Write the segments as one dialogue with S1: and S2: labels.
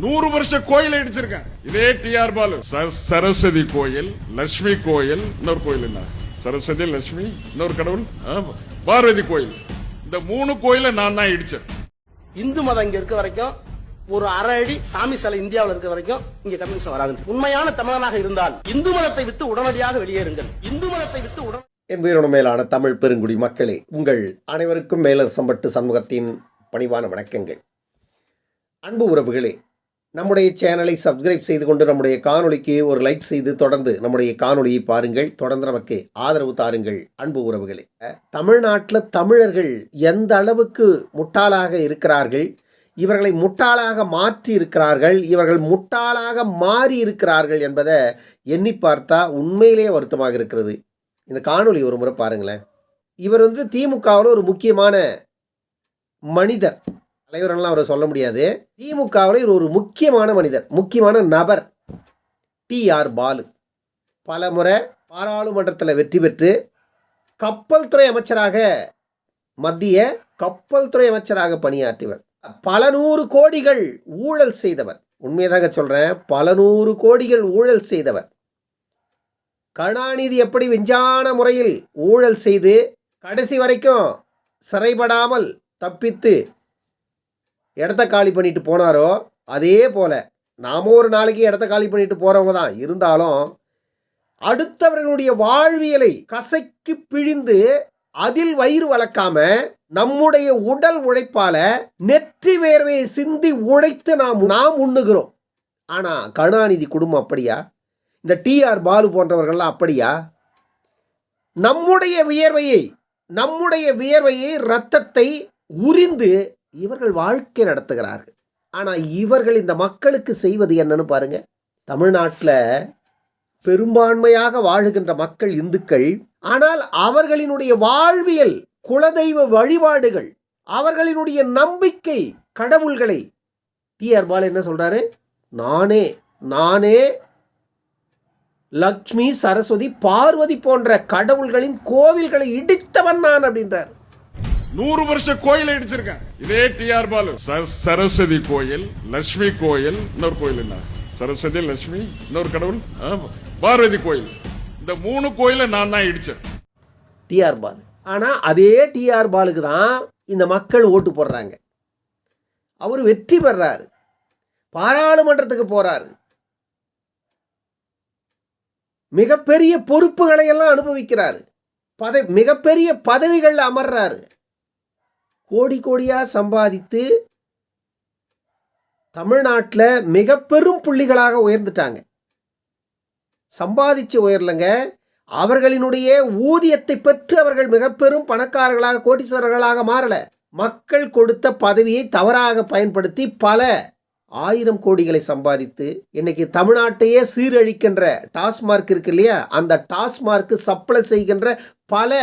S1: நூறு வருஷ கோயில் இடிச்சிருக்கேன். இதே டிஆர் பாலு. ச- சரஸ்வதி கோயில் லட்சுமி கோயில் இன்னொரு கோயில் என்ன? சரஸ்வதி லட்சுமி இன்னொரு கடவுள்? ஆ, பார்வதி கோயில். இந்த மூணு கோயில நான் தான் இடிச்சேன்.
S2: இந்து மதம் இங்க இருக்க வரைக்கும் ஒரு அரை அடி சாமி சிலை இந்தியாவில் இருக்க வரைக்கும் இங்க கம்யூனிஸ்ட் வராது உண்மையான தமிழனாக இருந்தால் இந்து மதத்தை விட்டு உடனடியாக வெளியேறுங்கள். இந்து மதத்தை விட்டு உடனே
S3: என் மேலான தமிழ் பெருங்குடி மக்களே உங்கள் அனைவருக்கும் மேலர் சம்பட்டு சண்முகத்தின் பணிவான வணக்கங்கள். அன்பு உறவுகளே நம்முடைய சேனலை சப்ஸ்கிரைப் செய்து கொண்டு நம்முடைய காணொளிக்கு ஒரு லைக் செய்து தொடர்ந்து நம்முடைய காணொளியை பாருங்கள். தொடர்ந்து நமக்கு ஆதரவு தாருங்கள். அன்பு உறவுகளே தமிழ்நாட்டில் தமிழர்கள் எந்த அளவுக்கு முட்டாளாக இருக்கிறார்கள்? இவர்களை முட்டாளாக மாற்றி இருக்கிறார்கள். இவர்கள் முட்டாளாக மாறி இருக்கிறார்கள் என்பதை எண்ணி பார்த்தா உண்மையிலேயே வருத்தமாக இருக்கிறது. இந்த காணொளி ஒரு முறை பாருங்களேன். இவர் வந்து திமுகவில் ஒரு முக்கியமான மனிதர். தலைவரெல்லாம் அவரை சொல்ல முடியாது. திமுகவில் இவர் ஒரு முக்கியமான மனிதர் முக்கியமான நபர். T R Balu. பல முறை பாராளுமன்றத்தில் வெற்றி பெற்று கப்பல் துறை அமைச்சராக மத்திய கப்பல் துறை அமைச்சராக பணியாற்றியவர். பல நூறு கோடிகள் ஊழல் செய்தவர். உண்மையதாக சொல்கிறேன் பல நூறு கோடிகள் ஊழல் செய்தவர். கருணாநிதி எப்படி விஞ்ஞான முறையில் ஊழல் செய்து கடைசி வரைக்கும் சிறைபடாமல் தப்பித்து இடத்த காலி பண்ணிட்டு போனாரோ அதே போல் நாம ஒரு நாளைக்கு இடத்த காலி பண்ணிட்டு போகிறவங்க தான். இருந்தாலும் அடுத்தவர்களுடைய வாழ்வியலை கசைக்கு பிழிந்து அதில் வயிறு வளர்க்காம நம்முடைய உடல் உழைப்பால நெற்றி வேர்வையை சிந்தி உழைத்து நாம் நாம் உண்ணுகிறோம். ஆனால் கருணாநிதி குடும்பம் அப்படியா? இந்த டிஆர் பாலு போன்றவர்கள்லாம் அப்படியா? நம்முடைய வியர்வையை நம்முடைய வியர்வையை இரத்தத்தை உறிந்து இவர்கள் வாழ்க்கை நடத்துகிறார்கள். ஆனால் இவர்கள் இந்த மக்களுக்கு செய்வது என்னன்னு பாருங்கள் தமிழ்நாட்டில் பெரும்பான்மையாக வாழுகின்ற மக்கள் இந்துக்கள் ஆனால் அவர்களினுடைய வாழ்வியல் குலதெய்வ வழிபாடுகள் அவர்களினுடைய நம்பிக்கை கடவுள்களை. டி பால் என்ன சொல்கிறாரு நானே நானே லக்ஷ்மி சரஸ்வதி பார்வதி போன்ற கடவுள்களின் கோவில்களை இடித்தவன் நான் அப்படின்றார்.
S1: நூறு வருஷ கோயில் இடிச்சிருக்கேன். இதே டிஆர் பாலு. சரஸ்வதி கோயில் லட்சுமி கோயில் இன்னொரு கோயில் என்ன? சரஸ்வதி லட்சுமி இன்னொரு கடவுள் பார்வதி கோயில். இந்த மூணு கோயில நான் தான் இடிச்சேன்.
S3: டிஆர் பாலு. ஆனா அதே டிஆர் பாலுக்கு தான் இந்த மக்கள் ஓட்டு போடுறாங்க. அவர் வெற்றி பெறாரு. பாராளுமன்றத்துக்கு போறாரு. மிகப்பெரிய பொறுப்புகளை எல்லாம் அனுபவிக்கிறாரு. பதவி மிகப்பெரிய பதவிகளில் அமர்றாரு. கோடி கோடியாக சம்பாதித்து தமிழ்நாட்டில் மிக பெரும் புள்ளிகளாக உயர்ந்துட்டாங்க. சம்பாதிச்சு உயரலைங்க. அவர்களினுடைய ஊதியத்தை பெற்று அவர்கள் மிக பெரும் பணக்காரர்களாக கோடீஸ்வரர்களாக மாறலை. மக்கள் கொடுத்த பதவியை தவறாக பயன்படுத்தி பல ஆயிரம் கோடிகளை சம்பாதித்து இன்னைக்கு தமிழ்நாட்டையே சீரழிக்கின்ற டாஸ்மார்க் இருக்கு இல்லையா? அந்த டாஸ்மார்க்கு சப்ளை செய்கின்ற பல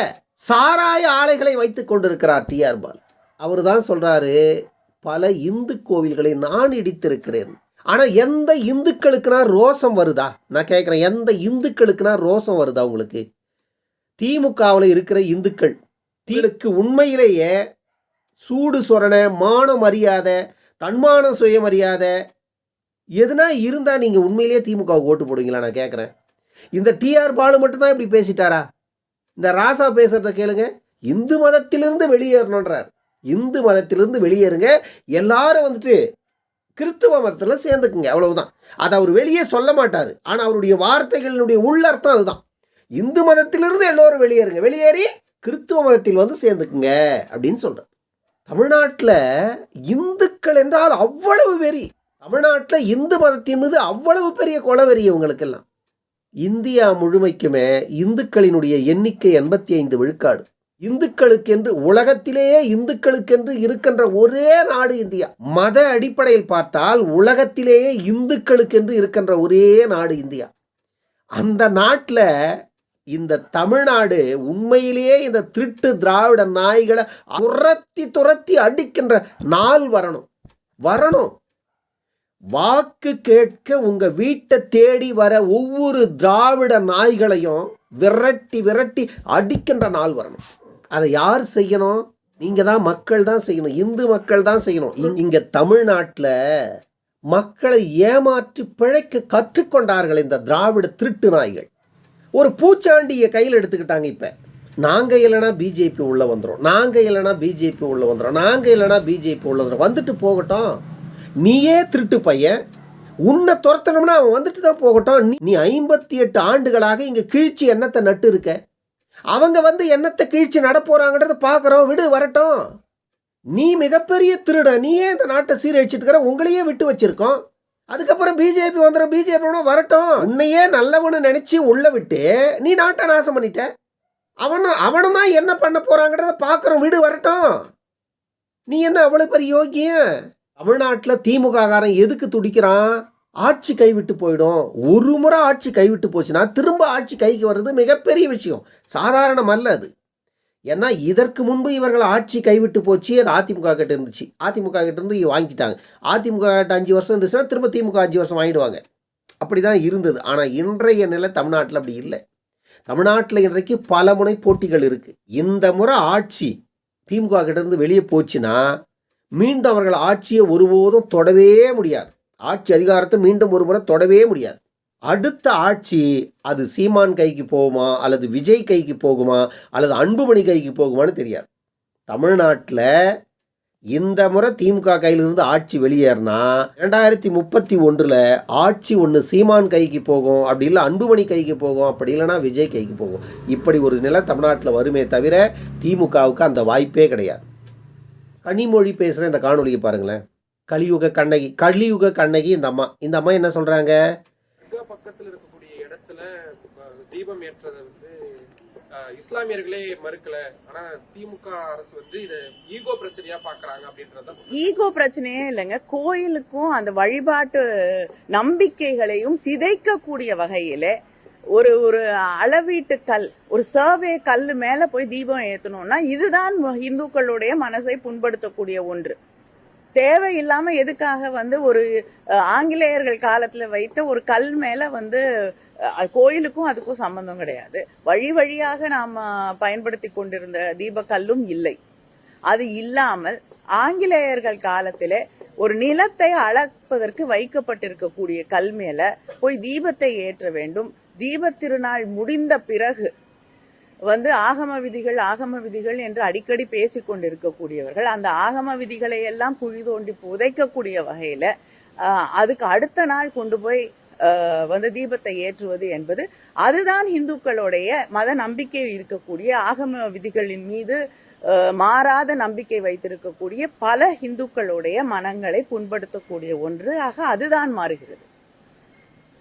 S3: சாராய ஆலைகளை வைத்து கொண்டிருக்கிறார் டிஆர் பால். அவர் தான் சொல்கிறாரு பல இந்து கோவில்களை நான் இடித்திருக்கிறேன். ஆனால் எந்த இந்துக்களுக்குனா ரோசம் வருதா? நான் கேட்குறேன் எந்த இந்துக்களுக்குனா ரோசம் வருதா உங்களுக்கு? திமுகவில் இருக்கிற இந்துக்கள் தீளுக்கு உண்மையிலேயே சூடு சொரண மான மரியாதை தன்மான சுயமரியாதை எதுனா இருந்தால் நீங்கள் உண்மையிலேயே திமுக ஓட்டு போடுவீங்களா நான் கேட்குறேன். இந்த டிஆர் பாலு மட்டும்தான் இப்படி பேசிட்டாரா? இந்த ராசா பேசுகிறத கேளுங்க இந்து மதத்திலிருந்து வெளியேறணுன்றார் இந்து மதத்திலிருந்து வெளியேறுங்க. எல்லாரும் வந்துட்டு கிறிஸ்துவ மதத்தில் சேர்ந்துக்குங்க. அவ்வளவுதான். அதை அவர் வெளியே சொல்ல மாட்டார். ஆனால் அவருடைய வார்த்தைகளினுடைய உள்ளர்த்தம் அதுதான். இந்து மதத்திலிருந்து எல்லோரும் வெளியேறுங்க. வெளியேறி கிறிஸ்துவ மதத்தில் வந்து சேர்ந்துக்குங்க அப்படின்னு சொல்கிறார் தமிழ்நாட்டில் இந்துக்கள் என்றால் அவ்வளவு வெறி. தமிழ்நாட்டில் இந்து மதத்தின் மீது அவ்வளவு பெரிய கொலவெறி இவங்களுக்கெல்லாம். இந்தியா முழுமைக்குமே இந்துக்களினுடைய எண்ணிக்கை எண்பத்தி ஐந்து விழுக்காடு. இந்துக்களுக்கென்று உலகத்திலேயே இந்துக்களுக்கென்று இருக்கின்ற ஒரே நாடு இந்தியா. மத அடிப்படையில் பார்த்தால் உலகத்திலேயே இந்துக்களுக்கென்று இருக்கின்ற ஒரே நாடு இந்தியா. அந்த நாட்டில் இந்த தமிழ்நாடு உண்மையிலேயே இந்த திருட்டு திராவிட நாய்களை துரத்தி துரத்தி அடிக்கின்ற நாள் வரணும். வரணும். வாக்கு கேட்க உங்க வீட்டை தேடி வர ஒவ்வொரு திராவிட நாய்களையும் விரட்டி விரட்டி அடிக்கின்ற நாள் வரணும். அதை யார் செய்யணும்? நீங்கள் தான் மக்கள் தான் செய்யணும். இந்து மக்கள் தான் செய்யணும். இங்கே தமிழ்நாட்டில் மக்களை ஏமாற்றி பிழைக்க கற்றுக்கொண்டார்கள் இந்த திராவிட திருட்டு நாய்கள். ஒரு பூச்சாண்டியை கையில் எடுத்துக்கிட்டாங்க இப்போ. நாங்கள் இல்லைனா பிஜேபி உள்ளே வந்துடும் நாங்கள் இல்லைனா பிஜேபி உள்ளே வந்துடும் நாங்கள் இல்லைனா பிஜேபி உள்ளே வந்துடும் வந்துட்டு போகட்டும். நீயே திருட்டு பையன். உன்னை துரத்தணும்னா அவன் வந்துட்டு தான் போகட்டும். நீ- நீ ஐம்பத்தி எட்டு ஆண்டுகளாக இங்கே கிழிச்சி எண்ணத்தை நட்டு இருக்க? அவங்க வந்து என்னத்தை கிழிச்சு நடப்போறாங்கன்றத பார்க்குறோம் விடு வரட்டும். நீ மிகப்பெரிய திருட. நீயே இந்த நாட்டை சீரழிச்சிட்டு இருக்கிற உங்களையே விட்டு வச்சிருக்கோம். அதுக்கப்புறம் பிஜேபி வந்துடும் பிஜேபி வரட்டும். உன்னையே நல்லவனு நினைச்சு உள்ள விட்டு நீ நாட்டை நாசம் பண்ணிட்ட. அவனும் அவனும் தான் என்ன பண்ண போறாங்கன்றத பார்க்குறோம் விடு வரட்டும். நீ என்ன அவ்வளோ பெரிய யோகியன் தமிழ்நாட்டில் திமுக காரன் எதுக்கு துடிக்கிறான்? ஆட்சி கைவிட்டு போயிடும். ஒரு முறை ஆட்சி கைவிட்டு போச்சுன்னா திரும்ப ஆட்சி கைக்கு வர்றது மிகப்பெரிய விஷயம். சாதாரணம் அல்ல அது. ஏன்னா இதற்கு முன்பு இவர்கள் ஆட்சி கைவிட்டு போச்சு அது அதிமுக கிட்ட இருந்துச்சு. அதிமுக கிட்ட இருந்து வாங்கிட்டாங்க. அதிமுக கிட்ட அஞ்சு வருஷம் இருந்துச்சுன்னா திரும்ப திமுக அஞ்சு வருஷம் வாங்கிடுவாங்க. அப்படிதான் இருந்தது. ஆனால் இன்றைய நிலை தமிழ்நாட்டில் அப்படி இல்லை. தமிழ்நாட்டில் இன்றைக்கு பல முனை போட்டிகள் இருக்குது இந்த முறை ஆட்சி திமுக கிட்டேருந்து வெளியே போச்சுன்னா மீண்டும் அவர்கள் ஆட்சியை ஒருபோதும் தொடவே முடியாது. ஆட்சி அதிகாரத்தை மீண்டும் ஒரு முறை தொடவே முடியாது. அடுத்த ஆட்சி அது சீமான் கைக்கு போகுமா அல்லது விஜய் கைக்கு போகுமா அல்லது அன்புமணி கைக்கு போகுமான்னு தெரியாது. தமிழ்நாட்டில் இந்த முறை திமுக கையிலிருந்து ஆட்சி வெளியேறினா ரெண்டாயிரத்தி முப்பத்தி ஒன்றில் ஆட்சி ஒன்று சீமான் கைக்கு போகும் அப்படி இல்லை அன்புமணி கைக்கு போகும் அப்படி இல்லைன்னா விஜய் கைக்கு போகும். இப்படி ஒரு நிலை தமிழ்நாட்டில் வருமே தவிர திமுகவுக்கு அந்த வாய்ப்பே கிடையாது. கனிமொழி பேசுகிற இந்த காணொலியை பாருங்களேன். கலியுக கண்ணகி கலியுக கண்ணகி இந்த அம்மா. இந்த அம்மா என்ன சொல்கிறாங்க
S4: தர்கா பக்கத்துல இருக்கக்கூடிய இடத்துல தீபம் ஏற்றதை வந்து இஸ்லாமியர்களே மறுக்கல. ஆனா திமுக அரசு வந்து இத ஈகோ பிரச்சனையா பாக்குறாங்க அப்படின்றத
S5: ஈகோ பிரச்சனையே இல்லைங்க. கோயிலுக்கும் அந்த வழிபாட்டு நம்பிக்கைகளையும் சிதைக்கக்கூடிய வகையில ஒரு ஒரு அளவீட்டு கல் ஒரு சர்வே கல் மேல போய் தீபம் ஏத்தணும்னா இதுதான் இந்துக்களுடைய மனசை புண்படுத்தக்கூடிய ஒன்று. தேவையில்லாம எதுக்காக வந்து ஒரு ஆங்கிலேயர்கள் காலத்துல வைத்த ஒரு கல் மேல வந்து கோயிலுக்கும் அதுக்கும் சம்பந்தம் கிடையாது. வழி வழியாக நாம பயன்படுத்தி கொண்டிருந்த தீபக்கல்லும் இல்லை. அது இல்லாமல் ஆங்கிலேயர்கள் காலத்திலே ஒரு நிலத்தை அளப்பதற்கு வைக்கப்பட்டிருக்கக்கூடிய கல் மேல போய் தீபத்தை ஏற்ற வேண்டும். தீப திருநாள் முடிந்த பிறகு வந்து ஆகம விதிகள் ஆகம விதிகள் என்று அடிக்கடி பேசிக் கொண்டிருக்கக்கூடியவர்கள் அந்த ஆகம விதிகளை எல்லாம் குழி தோண்டி புதைக்கக்கூடிய வகையில அதுக்கு அடுத்த நாள் கொண்டு போய் வந்து தீபத்தை ஏற்றுவது என்பது அதுதான் இந்துக்களுடைய மத நம்பிக்கை இருக்கக்கூடிய ஆகம விதிகளின் மீது மாறாத நம்பிக்கை வைத்திருக்கக்கூடிய பல இந்துக்களுடைய மனங்களை புண்படுத்தக்கூடிய ஒன்று ஆக அதுதான் மாறுகிறது.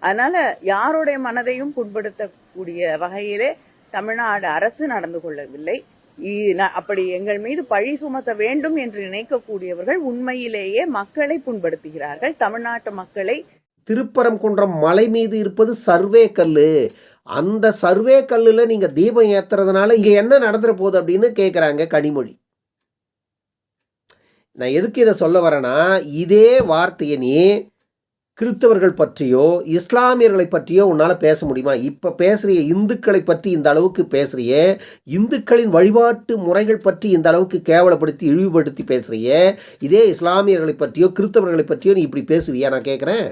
S5: அதனால யாருடைய மனதையும் புண்படுத்தக்கூடிய வகையிலே தமிழ்நாடு அரசு நடந்து கொள்ளவில்லை. அப்படி எங்கள் மீது பழி சுமத்த வேண்டும் என்று நினைக்கக்கூடியவர்கள் உண்மையிலேயே மக்களை புண்படுத்துகிறார்கள். தமிழ்நாட்டு மக்களை
S3: திருப்பரங்குன்றம் மலை மீது இருப்பது சர்வே கல் அந்த சர்வே கல்லில் நீங்கள் தீபம் ஏத்துறதுனால இங்கே என்ன நடந்துற போகுது அப்படின்னு கேட்குறாங்க கனிமொழி. நான் எதுக்கு இதை சொல்ல வரேன்னா இதே வார்த்தையை நீ கிறிஸ்தவர்கள் பற்றியோ இஸ்லாமியர்களை பற்றியோ உன்னால் பேச முடியுமா? இப்போ பேசுகிற இந்துக்களை பற்றி இந்த அளவுக்கு பேசுகிறிய இந்துக்களின் வழிபாட்டு முறைகள் பற்றி இந்த அளவுக்கு கேவலப்படுத்தி இழிவுபடுத்தி பேசுகிறிய இதே இஸ்லாமியர்களை பற்றியோ கிறிஸ்தவர்களை பற்றியோ நீ இப்படி பேசுவியா? நான் கேட்குறேன்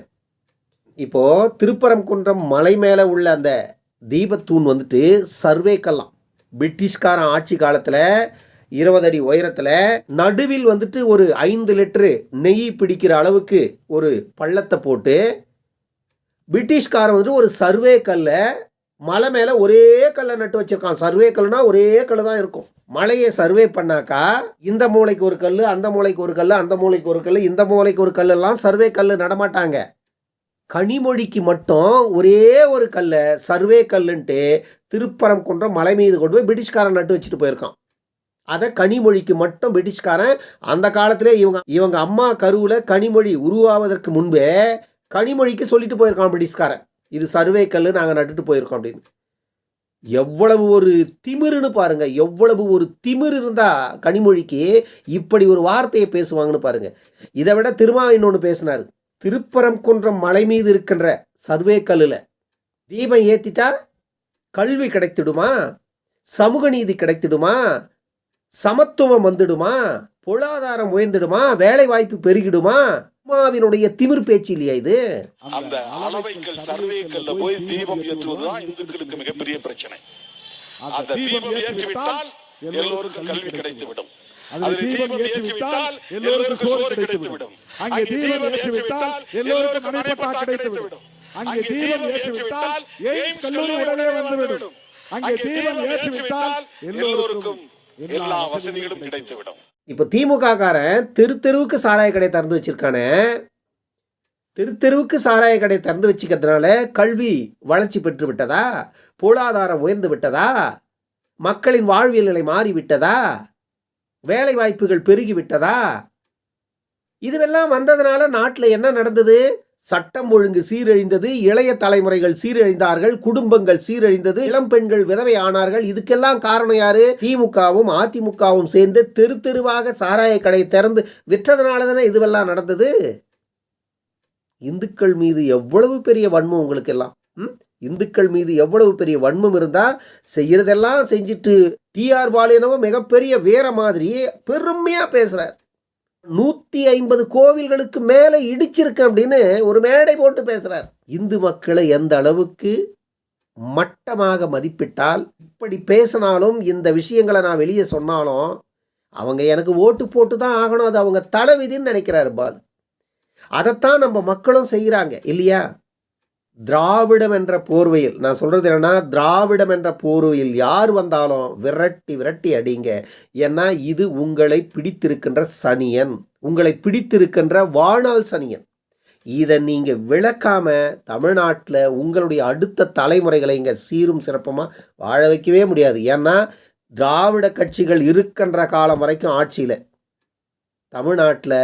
S3: இப்போது திருப்பரங்குன்றம் மலை மேலே உள்ள அந்த தீபத்தூண் வந்துட்டு சர்வே கல்லாம் பிரிட்டிஷ்காரன் ஆட்சி காலத்தில் இருபது அடி உயரத்தில் நடுவில் வந்துட்டு ஒரு ஐந்து லிட்டரு நெய் பிடிக்கிற அளவுக்கு ஒரு பள்ளத்தை போட்டு பிரிட்டிஷ்காரன் வந்துட்டு ஒரு சர்வே கல்லை மலை மேலே ஒரே கல்லை நட்டு வச்சிருக்கான். சர்வே கல்லுனா ஒரே கல் தான் இருக்கும். மலையை சர்வே பண்ணாக்கா இந்த மூளைக்கு ஒரு கல் அந்த மூளைக்கு ஒரு கல் அந்த மூளைக்கு ஒரு கல் இந்த மூளைக்கு ஒரு கல்லெல்லாம் சர்வே கல் நடமாட்டாங்க. கனிமொழிக்கு மட்டும் ஒரே ஒரு கல்லை சர்வே கல்லுன்ட்டு திருப்பரம் கொன்ற மலை மீது கொண்டு போய் பிரிட்டிஷ்காரன் நட்டு வச்சுட்டு போயிருக்கான். அதை கனிமொழிக்கு மட்டும் பிரிட்டிஷ்காரன் அந்த காலத்திலே இவங்க இவங்க அம்மா கருவில் கனிமொழி உருவாவதற்கு முன்பே கனிமொழிக்கு சொல்லிட்டு போயிருக்கான் பிரிட்டிஷ்காரன். இது சர்வே கல் நாங்கள் நட்டுட்டு போயிருக்கோம் அப்படின்னு. எவ்வளவு ஒரு திமிருன்னு பாருங்க எவ்வளவு ஒரு திமிரு இருந்தா கனிமொழிக்கு இப்படி ஒரு வார்த்தையை பேசுவாங்கன்னு பாருங்க. இதை விட திருமா இன்னொன்று பேசினாரு திருப்பரங்குன்றம் மலை மீது இருக்கின்ற சர்வே கல்லில் தீபம் ஏத்திட்டா கல்வி கிடைத்திடுமா? சமூக நீதி கிடைத்திடுமா? சமத்துவம் வந்துடுமா? பொருளாதாரம் உயர்ந்துடுமா? வேலை வாய்ப்பு பெருகிடுமா? அம்மாவினுடைய திமிர் பேச்சு இல்லையா இது?
S6: அந்த அளவைக்கல் சர்வேக்கல்ல போய் தீபம் ஏற்றுவதுதான் இந்துக்களுக்கு மிகப்பெரிய பிரச்சனை. அந்த தீபம் ஏற்றிவிட்டால் எல்லோருக்கும் கல்வி கிடைத்துவிடும். அதில் தீபம் ஏற்றிவிட்டால் எல்லோருக்கும் சோறு கிடைத்துவிடும். அங்கே தீபம் ஏற்றிவிட்டால் எல்லோருக்கும் மனைப்பட்டா கிடைத்துவிடும். அங்கே தீபம் ஏற்றிவிட்டால் எய்ம்ஸ் கல்லூரி உடனே வந்துவிடும். அங்கே தீபம் ஏற்றிவிட்டால் எல்லோருக்கும் எல்லா வசதிகளும் கிடைத்துவிடும்.
S3: இப்போ திமுக காரன் தெரு தெருவுக்கு சாராய கடை திறந்து வச்சிருக்கானே. தெரு தெருவுக்கு சாராய கடை திறந்து வச்சுக்கிறதுனால கல்வி வளர்ச்சி பெற்று விட்டதா? பொருளாதாரம் உயர்ந்து விட்டதா? மக்களின் வாழ்வியல் நிலை மாறி விட்டதா வேலை வாய்ப்புகள் பெருகி விட்டதா இதுவெல்லாம் வந்ததுனால நாட்டில் என்ன நடந்தது? சட்டம் ஒழுங்கு சீரழிந்தது இளைய தலைமுறைகள் சீரழிந்தார்கள் குடும்பங்கள் சீரழிந்தது இளம் பெண்கள் விதவை ஆனார்கள். இதுக்கெல்லாம் காரணம் யாரு? திமுகவும் அதிமுகவும் சேர்ந்து தெரு தெருவாக சாராய கடை திறந்து விற்றதுனால தானே இதுவெல்லாம் நடந்தது? இந்துக்கள் மீது எவ்வளவு பெரிய வன்மம் உங்களுக்கு எல்லாம் ம்? இந்துக்கள் மீது எவ்வளவு பெரிய வன்மம் இருந்தா செய்யறதெல்லாம் செஞ்சுட்டு டிஆர் பாலியனவோ மிகப்பெரிய வேற மாதிரி பெருமையா பேசுறார். நூற்றி ஐம்பது கோவில்களுக்கு மேலே இடிச்சிருக்கேன் அப்படின்னு ஒரு மேடை போட்டு பேசுகிறார் இந்து மக்களை எந்த அளவுக்கு மட்டமாக மதிப்பிட்டால் இப்படி பேசினாலும் இந்த விஷயங்களை நான் வெளியே சொன்னாலும் அவங்க எனக்கு ஓட்டு போட்டு தான் ஆகணும் அது அவங்க தலைவிதின்னு நினைக்கிறாரு பால். அதைத்தான் நம்ம மக்களும் செய்கிறாங்க இல்லையா? திராவிடம் என்ற போர்வையில் நான் சொல்கிறது என்னென்னா திராவிடம் என்ற போர்வையில் யார் வந்தாலும் விரட்டி விரட்டி அடிங்க. ஏன்னா இது உங்களை பிடித்திருக்கின்ற சனியன். உங்களை பிடித்திருக்கின்ற வாழ்நாள் சனியன். இதை நீங்கள் விளக்காம தமிழ்நாட்டில் உங்களுடைய அடுத்த தலைமுறைகளை இங்கே சீரும் சிறப்பமாக வாழ வைக்கவே முடியாது. ஏன்னா திராவிட கட்சிகள் இருக்கின்ற காலம் வரைக்கும் ஆட்சியில் தமிழ்நாட்டில்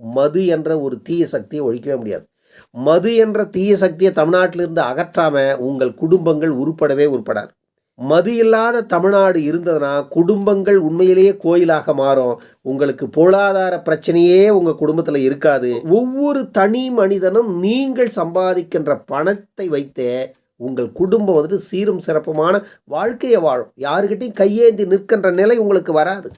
S3: மது என்ற ஒரு தீய சக்தியை ஒழிக்கவே முடியாது. மது என்ற தீய சக்தியை தமிழ்நாட்டிலிருந்து அகற்றாம உங்கள் குடும்பங்கள் உருப்படவே உருப்படாது. மது இல்லாத தமிழ்நாடு இருந்ததுன்னா குடும்பங்கள் உண்மையிலேயே கோயிலாக மாறும். உங்களுக்கு பொருளாதார பிரச்சனையே உங்கள் குடும்பத்தில் இருக்காது. ஒவ்வொரு தனி மனிதனும் நீங்கள் சம்பாதிக்கின்ற பணத்தை வைத்தே உங்கள் குடும்பம் வந்துட்டு சீரும் சிறப்புமான வாழ்க்கையை வாழும். யாருக்கிட்டையும் கையேந்தி நிற்கின்ற நிலை உங்களுக்கு வராது.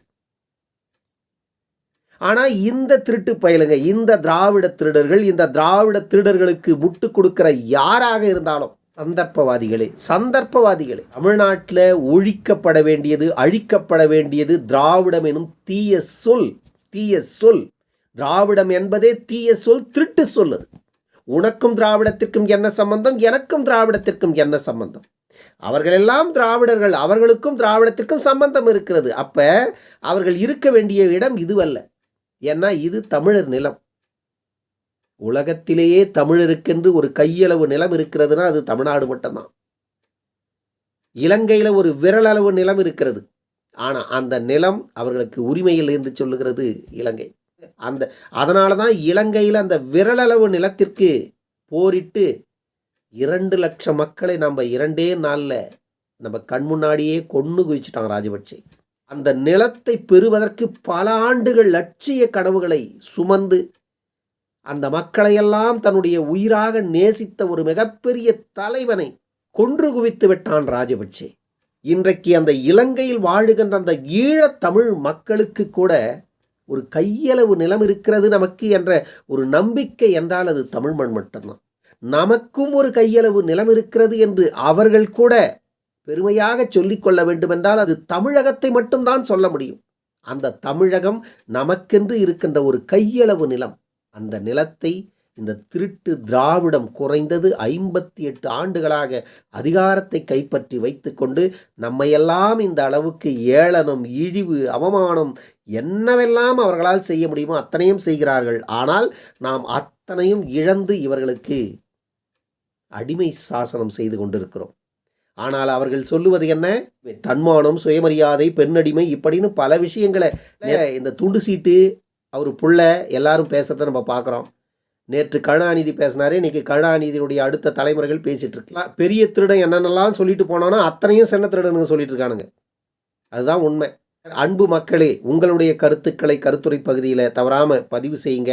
S3: ஆனால் இந்த திருட்டு பயலுங்க இந்த திராவிட திருடர்கள் இந்த திராவிட திருடர்களுக்கு முட்டு கொடுக்கிற யாராக இருந்தாலும் சந்தர்ப்பவாதிகளே சந்தர்ப்பவாதிகளே தமிழ்நாட்டில் ஒழிக்கப்பட வேண்டியது அழிக்கப்பட வேண்டியது திராவிடம் எனும் தீய சொல் தீய சொல். திராவிடம் என்பதே தீய சொல் திருட்டு சொல்லுது உனக்கும் திராவிடத்திற்கும் என்ன சம்பந்தம்? எனக்கும் திராவிடத்திற்கும் என்ன சம்பந்தம்? அவர்களெல்லாம் திராவிடர்கள் அவர்களுக்கும் திராவிடத்திற்கும் சம்பந்தம் இருக்கிறது. அப்போ அவர்கள் இருக்க வேண்டிய இடம் இதுவல்ல. ஏன்னா இது தமிழர் நிலம். உலகத்திலேயே தமிழருக்கென்று ஒரு கையளவு நிலம் இருக்கிறதுனா அது தமிழ்நாடு மட்டும்தான். இலங்கையில் ஒரு விரலளவு நிலம் இருக்கிறது. ஆனால் அந்த நிலம் அவர்களுக்கு உரிமையில் என்று சொல்லுகிறது இலங்கை. அந்த அதனால தான் இலங்கையில் அந்த விரலளவு நிலத்திற்கு போரிட்டு இரண்டு லட்சம் மக்களை நம்ம இரண்டே நாளில் நம்ம கண் முன்னாடியே கொன்று குவிச்சிட்டாங்க ராஜபக்சே. அந்த நிலத்தை பெறுவதற்கு பல ஆண்டுகள் லட்சிய கனவுகளை சுமந்து அந்த மக்களையெல்லாம் தன்னுடைய உயிராக நேசித்த ஒரு மிகப்பெரிய தலைவனை கொன்று குவித்து விட்டான் ராஜபக்சே. இன்றைக்கு அந்த இலங்கையில் வாழுகின்ற அந்த ஈழத் தமிழ் மக்களுக்கு கூட ஒரு கையளவு நிலம் இருக்கிறது நமக்கு என்ற ஒரு நம்பிக்கை என்றால் அது தமிழ் மண் மட்டும்தான். நமக்கும் ஒரு கையளவு நிலம் இருக்கிறது என்று அவர்கள் கூட பெருமையாக சொல்லிக்கொள்ள வேண்டுமென்றால் அது தமிழகத்தை மட்டும்தான் சொல்ல முடியும். அந்த தமிழகம் நமக்கென்று இருக்கின்ற ஒரு கையளவு நிலம். அந்த நிலத்தை இந்த திருட்டு திராவிடம் குறைந்தது ஐம்பத்தி எட்டு ஆண்டுகளாக அதிகாரத்தை கைப்பற்றி வைத்துக்கொண்டு நம்மையெல்லாம் இந்த அளவுக்கு ஏளனம் இழிவு அவமானம் என்னவெல்லாம் அவர்களால் செய்ய முடியுமோ அத்தனையும் செய்கிறார்கள். ஆனால் நாம் அத்தனையும் இழந்து இவர்களுக்கு அடிமை சாசனம் செய்து கொண்டிருக்கிறோம். ஆனால் அவர்கள் சொல்லுவது என்ன? தன்மானம் சுயமரியாதை பெண்ணடிமை இப்படின்னு பல விஷயங்களை. இந்த துண்டு சீட்டு அவர் புள்ள எல்லாரும் பேசுறத நம்ம பார்க்குறோம். நேற்று கருணாநிதி பேசினாரு இன்னைக்கு கருணாநிதியுடைய அடுத்த தலைமுறைகள் பேசிட்டு இருக்கலாம் பெரிய திருடன் என்னென்னலாம் சொல்லிட்டு போனானோ அத்தனையும் சின்ன திருடனுங்க சொல்லிட்டு இருக்கானுங்க. அதுதான் உண்மை. அன்பு மக்களே உங்களுடைய கருத்துக்களை கருத்துரை பகுதியில் தவறாம பதிவு செய்யுங்க.